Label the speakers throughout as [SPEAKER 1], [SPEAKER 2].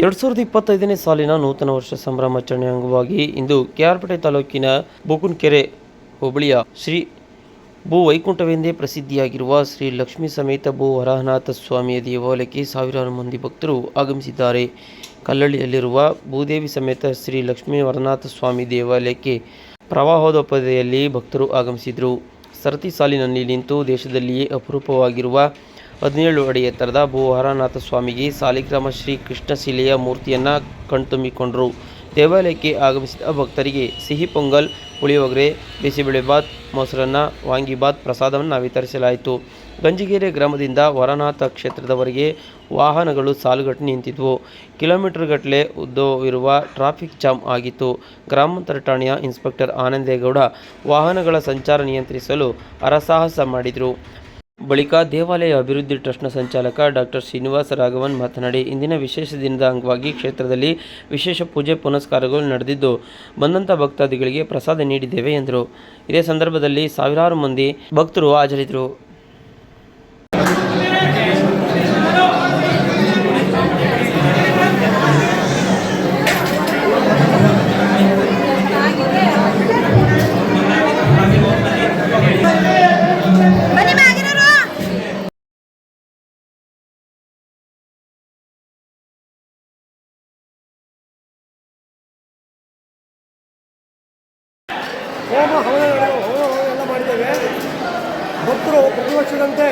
[SPEAKER 1] ಎರಡು ಸಾವಿರದ ಇಪ್ಪತ್ತೈದನೇ ಸಾಲಿನ ನೂತನ ವರ್ಷ ಸಂಭ್ರಮಾಚರಣೆ ಅಂಗವಾಗಿ ಇಂದು ಕೆಆರ್ಪೇಟೆ ತಾಲೂಕಿನ ಬೋಕುನ್ಕೆರೆ ಹೋಬಳಿಯ ಶ್ರೀ ಭೂ ವೈಕುಂಠವೆಂದೇ ಪ್ರಸಿದ್ಧಿಯಾಗಿರುವ ಶ್ರೀ ಲಕ್ಷ್ಮೀ ಸಮೇತ ಭೂ ವರಹನಾಥ ಸ್ವಾಮಿಯ ದೇವಾಲಯಕ್ಕೆ ಸಾವಿರಾರು ಮಂದಿ ಭಕ್ತರು ಆಗಮಿಸಿದ್ದಾರೆ. ಕಲ್ಲಳ್ಳಿಯಲ್ಲಿರುವ ಭೂದೇವಿ ಸಮೇತ ಶ್ರೀ ಲಕ್ಷ್ಮೀ ವರನಾಥ ಸ್ವಾಮಿ ದೇವಾಲಯಕ್ಕೆ ಪ್ರವಾಹೋಪದೆಯಲ್ಲಿ ಭಕ್ತರು ಆಗಮಿಸಿದರು. ಸರತಿ ಸಾಲಿನಲ್ಲಿ ನಿಂತು ದೇಶದಲ್ಲಿಯೇ ಅಪರೂಪವಾಗಿರುವ ಹದಿನೇಳು ಅಡಿ ಎತ್ತರದ ಭೂಹರನಾಥ ಸ್ವಾಮಿಗೆ ಸಾಲಿಗ್ರಾಮ ಶ್ರೀ ಕೃಷ್ಣಶಿಲೆಯ ಮೂರ್ತಿಯನ್ನು ಕಣ್ತುಂಬಿಕೊಂಡರು. ದೇವಾಲಯಕ್ಕೆ ಆಗಮಿಸಿದ ಭಕ್ತರಿಗೆ ಸಿಹಿ ಪೊಂಗಲ್, ಪುಳಿಯೋಗರೆ ಬಿಸಿಬೇಳೆಬಾತ್ ಮೊಸರನ್ನ ವಾಂಗಿಬಾತ್ ಪ್ರಸಾದವನ್ನು ವಿತರಿಸಲಾಯಿತು. ಗಂಜಿಗೆರೆ ಗ್ರಾಮದಿಂದ ವರನಾಥ ಕ್ಷೇತ್ರದವರೆಗೆ ವಾಹನಗಳು ಸಾಲುಗಟ್ಟಿ ನಿಂತಿದ್ವು. ಕಿಲೋಮೀಟರ್ಗಟ್ಟಲೆ ಉದ್ದವಿರುವ ಟ್ರಾಫಿಕ್ ಜಾಮ್ ಆಗಿತ್ತು. ಗ್ರಾಮಾಂತರ ಠಾಣೆಯ ಇನ್ಸ್ಪೆಕ್ಟರ್ ಆನಂದೇಗೌಡ ವಾಹನಗಳ ಸಂಚಾರ ನಿಯಂತ್ರಿಸಲು ಹರಸಾಹಸ ಮಾಡಿದರು. ಬಳಿಕ ದೇವಾಲಯ ಅಭಿವೃದ್ಧಿ ಟ್ರಸ್ಟ್ನ ಸಂಚಾಲಕ ಡಾಕ್ಟರ್ ಶ್ರೀನಿವಾಸ ರಾಘವನ್ ಮಾತನಾಡಿ, ಇಂದಿನ ವಿಶೇಷ ದಿನದ ಅಂಗವಾಗಿ ಕ್ಷೇತ್ರದಲ್ಲಿ ವಿಶೇಷ ಪೂಜೆ ಪುನಸ್ಕಾರಗಳು ನಡೆದಿದ್ದು ಬಂದಂಥ ಭಕ್ತಾದಿಗಳಿಗೆ ಪ್ರಸಾದ ನೀಡಿದ್ದೇವೆ ಎಂದರು. ಇದೇ ಸಂದರ್ಭದಲ್ಲಿ ಸಾವಿರಾರು ಮಂದಿ ಭಕ್ತರು ಹಾಜರಿದ್ದರು.
[SPEAKER 2] ಹೋಮ ಹವನಗಳು ಹೋಮ ಹವನ ಎಲ್ಲ ಮಾಡಿದ್ದೇವೆ. ಭಕ್ತರು ಪ್ರತಿ ವರ್ಷದಂತೆ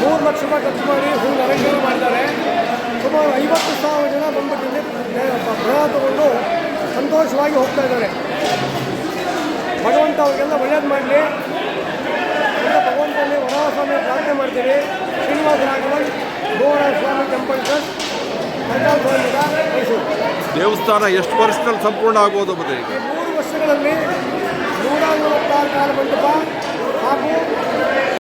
[SPEAKER 2] ಮೂರು ಲಕ್ಷ ರೂಪಾಯಿ ಖರ್ಚು ಮಾಡಿ ಹೂ ಅಲಂಕಾರ ಮಾಡಿದ್ದಾರೆ. ಸುಮಾರು ಐವತ್ತು ಸಾವಿರ ಜನ ಬಂದ್ಬಿಟ್ಟು ಪ್ರಯಾಣ ತಗೊಂಡು ಸಂತೋಷವಾಗಿ ಹೋಗ್ತಾ ಇದ್ದಾರೆ. ಭಗವಂತ ಅವರಿಗೆಲ್ಲ ಒಳ್ಳೇದು ಮಾಡಲಿ. ಎಲ್ಲ ಭಗವಂತನಲ್ಲಿ ವರಹ ಸ್ವಾಮಿ ಪ್ರಾರ್ಥನೆ ಮಾಡ್ತೀವಿ. ಶ್ರೀನಿವಾಸ ರಾಘವನ್ ಗೋವರ ಸ್ವಾಮಿ ಟೆಂಪಲ್ ಟ್ರಸ್ಟ್ ಮೈಸೂರು.
[SPEAKER 3] ದೇವಸ್ಥಾನ ಎಷ್ಟು ವರ್ಷದಲ್ಲಿ ಸಂಪೂರ್ಣ ಆಗ್ಬೋದು ಬುದ್ಧಿ
[SPEAKER 2] ಕ್ಷೇತ್ರದಲ್ಲಿ ನೂರ ನಲವತ್ತಾರು ಕಾಲ ಮಂಟಪ ಹಾಗೂ